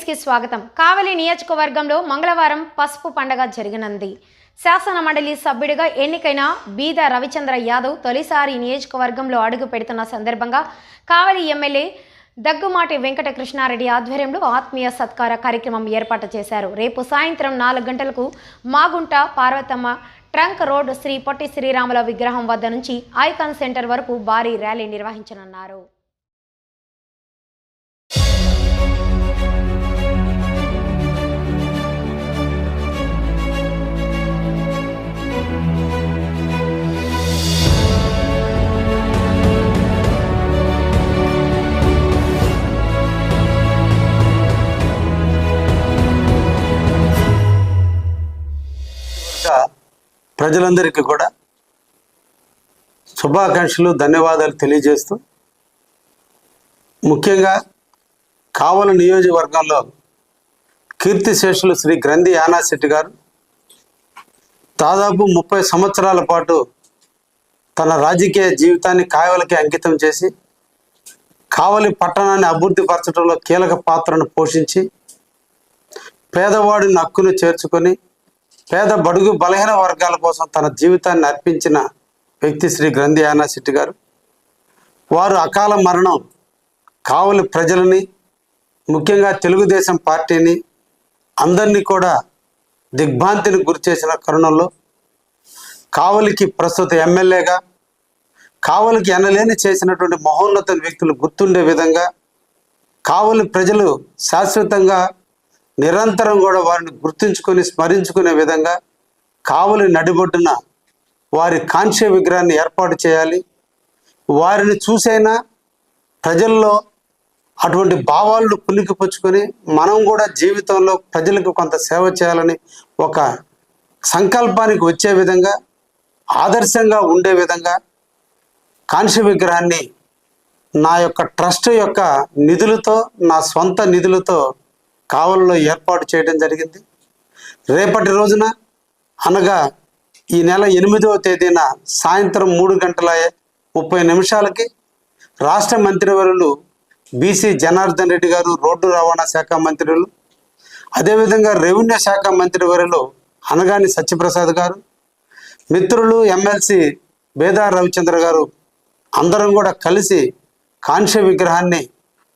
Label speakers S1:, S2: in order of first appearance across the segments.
S1: న్యూస్కి స్వాగతం. కావలి నియోజకవర్గంలో మంగళవారం పసుపు పండగ జరిగినంది. శాసన మండలి సభ్యుడిగా ఎన్నికైన బీద రవిచంద్ర యాదవ్ తొలిసారి నియోజకవర్గంలో అడుగు పెడుతున్న సందర్భంగా కావలి ఎమ్మెల్యే దగ్గుమాటి వెంకట కృష్ణారెడ్డి ఆధ్వర్యంలో ఆత్మీయ సత్కార కార్యక్రమం ఏర్పాటు చేశారు. రేపు సాయంత్రం నాలుగు గంటలకు మాగుంట పార్వతమ్మ ట్రంక్ రోడ్ శ్రీ పొట్టి శ్రీరాముల విగ్రహం వద్ద నుంచి ఐకాన్ సెంటర్ వరకు భారీ ర్యాలీ నిర్వహించనున్నారు.
S2: ప్రజలందరికీ కూడా శుభాకాంక్షలు ధన్యవాదాలు తెలియజేస్తూ ముఖ్యంగా కావల నియోజకవర్గంలో కీర్తిశేషులు శ్రీ గ్రంథి యానాశెట్టి గారు దాదాపు ముప్పై సంవత్సరాల పాటు తన రాజకీయ జీవితాన్ని కావలికి అంకితం చేసి కావలి పట్టణాన్ని అభివృద్ధి పరచడంలో కీలక పాత్రను పోషించి పేదవాడిని హక్కును చేర్చుకొని పేద బడుగు బలహీన వర్గాల కోసం తన జీవితాన్ని అర్పించిన వ్యక్తి శ్రీ గ్రంథి యానాశెట్టి గారు. వారు అకాల మరణం కావలి ప్రజలని ముఖ్యంగా తెలుగుదేశం పార్టీని అందరినీ కూడా దిగ్భాంతిని గురిచేసిన కరుణంలో కావలికి ప్రస్తుత ఎమ్మెల్యేగా కావలికి ఎనలేని చేసినటువంటి మహోన్నత వ్యక్తులు గుర్తుండే విధంగా కావలి ప్రజలు శాశ్వతంగా నిరంతరం కూడా వారిని గుర్తుంచుకొని స్మరించుకునే విధంగా కావలి నడిబొడ్డున వారి కాంస్య విగ్రహాన్ని ఏర్పాటు చేయాలి. వారిని చూసైనా ప్రజల్లో అటువంటి భావాలను పులికిపుచ్చుకొని మనం కూడా జీవితంలో ప్రజలకు కొంత సేవ చేయాలని ఒక సంకల్పానికి వచ్చే విధంగా ఆదర్శంగా ఉండే విధంగా కాంస్య విగ్రహాన్ని నా యొక్క ట్రస్ట్ యొక్క నిధులతో నా సొంత నిధులతో కావలలో ఏర్పాటు చేయడం జరిగింది. రేపటి రోజున అనగా ఈ నెల ఎనిమిదవ తేదీన సాయంత్రం మూడు గంటల ముప్పై నిమిషాలకి రాష్ట్ర మంత్రివర్యులు బీసీ జనార్దన్ రెడ్డి గారు రోడ్డు రవాణా శాఖ మంత్రులు అదేవిధంగా రెవెన్యూ శాఖ మంత్రివర్యులు అనగాని సత్యప్రసాద్ గారు మిత్రులు ఎమ్మెల్సీ బేదా రవిచంద్ర గారు అందరం కూడా కలిసి కాంస్య విగ్రహాన్ని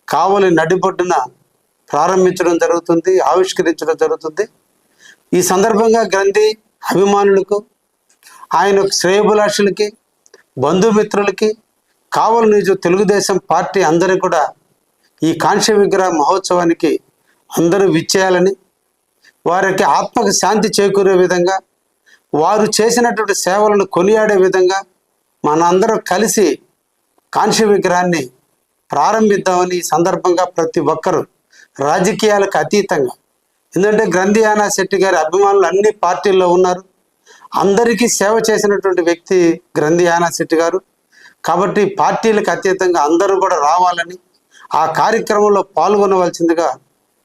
S2: కావలి నడిబొడ్డున ప్రారంభించడం జరుగుతుంది ఆవిష్కరించడం జరుగుతుంది. ఈ సందర్భంగా గ్రంథి అభిమానులకు ఆయన శ్రేయభిలాషులకి బంధుమిత్రులకి కావలి నిజం తెలుగుదేశం పార్టీ అందరూ కూడా ఈ కాంస్య విగ్రహ మహోత్సవానికి అందరూ విచ్చేయాలని వారికి ఆత్మకు శాంతి చేకూరే విధంగా వారు చేసినటువంటి సేవలను కొనియాడే విధంగా మనందరం కలిసి కాంస్య విగ్రహాన్ని ప్రారంభిద్దామని ఈ సందర్భంగా ప్రతి ఒక్కరూ రాజకీయాలకు అతీతంగా. ఎందుకంటే గ్రంథి యానా శెట్టి గారి అభిమానులు అన్ని పార్టీల్లో ఉన్నారు. అందరికీ సేవ చేసినటువంటి వ్యక్తి గ్రంథి యానా శెట్టి గారు. కాబట్టి పార్టీలకు అతీతంగా అందరూ కూడా రావాలని ఆ కార్యక్రమంలో పాల్గొనవలసిందిగా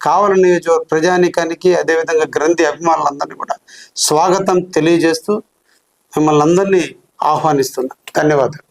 S2: కావల నియోజకవర్గ ప్రజానీకానికి అదేవిధంగా గ్రంథి అభిమానులందరినీ కూడా స్వాగతం తెలియజేస్తూ మిమ్మల్ని అందరినీ ఆహ్వానిస్తున్నా. ధన్యవాదాలు.